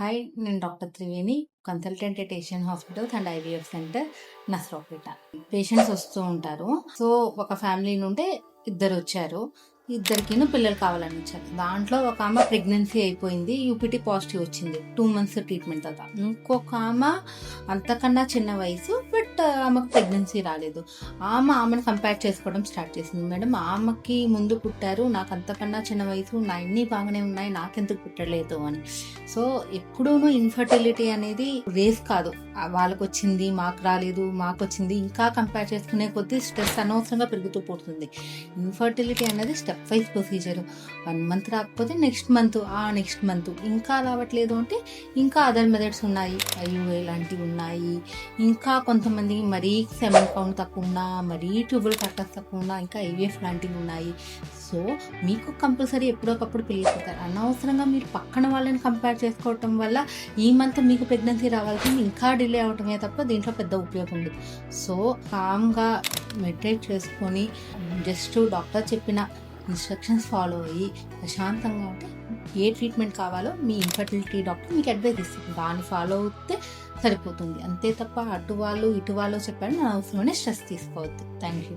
Hi నేను doctor Triveni consultant at Asian hospitals and IVF centre Nasropeta patients వస్తూ ఉంటారు. So ఒక family నుండి ఇద్దరు వచ్చారు. ఇద్దరికిను పిల్లలు కావాలని వచ్చారు. దాంట్లో ఒక ఆమె ప్రెగ్నెన్సీ అయిపోయింది. యూపీటీ పాజిటివ్ వచ్చింది. టూ మంత్స్ ట్రీట్మెంట్ తర్వాత. ఇంకొక ఆమె అంతకన్నా చిన్న వయసు బట్ ఆమెకు ప్రెగ్నెన్సీ రాలేదు. ఆమె ఆమెను కంపేర్ చేసుకోవడం స్టార్ట్ చేసింది. మేడం ఆమెకి ముందు పుట్టారు. నాకు అంతకన్నా చిన్న వయసు నా అన్ని బాగానే ఉన్నాయి. నాకెందుకు పుట్టలేదు? అని. సో ఎప్పుడూనూ ఇన్ఫర్టిలిటీ అనేది రేస్ కాదు. వాళ్ళకు వచ్చింది మాకు రాలేదు మాకు వచ్చింది ఇంకా కంపేర్ చేసుకునే కొద్దీ స్ట్రెస్ అనవసరంగా పెరుగుతూ పోతుంది. ఇన్ఫర్టిలిటీ అనేది step wise procedure one month రాకపోతే నెక్స్ట్ మంత్ ఆ నెక్స్ట్ మంత్ ఇంకా రావట్లేదు అంటే ఇంకా అదర్ మెథడ్స్ ఉన్నాయి. ఐయుఏ లాంటివి ఉన్నాయి. ఇంకా కొంతమంది మరీ సెవెన్ పౌండ్ తక్కువ మరీ ట్యూబుల్ కట్టర్స్ తక్కువ ఇంకా ఐవీఎఫ్ లాంటివి ఉన్నాయి. సో మీకు కంపల్సరీ ఎప్పుడొకప్పుడు పిల్లలు పుడతారు అనవసరంగా మీరు పక్కన వాళ్ళని కంపేర్ చేసుకోవటం వల్ల ఈ మంత్ మీకు ప్రెగ్నెన్సీ రావాల్సింది ఇంకా డిలే అవటమే తప్ప దీంట్లో పెద్ద ఉపయోగం ఉంది సో కామ్గా మెడిటేట్ చేసుకొని జస్ట్ డాక్టర్ చెప్పిన ఇన్స్ట్రక్షన్స్ ఫాలో అయ్యి ప్రశాంతంగా ఉంటే ఏ ట్రీట్మెంట్ కావాలో మీ ఇన్ఫర్టిలిటీ డాక్టర్ మీకు అడ్వైస్ ఇస్తుంది దాన్ని ఫాలో అవుతే సరిపోతుంది. అంతే తప్ప అటు వాళ్ళు ఇటు వాళ్ళు చెప్పాలని నా స్ట్రెస్ తీసుకోవద్దు. Thank you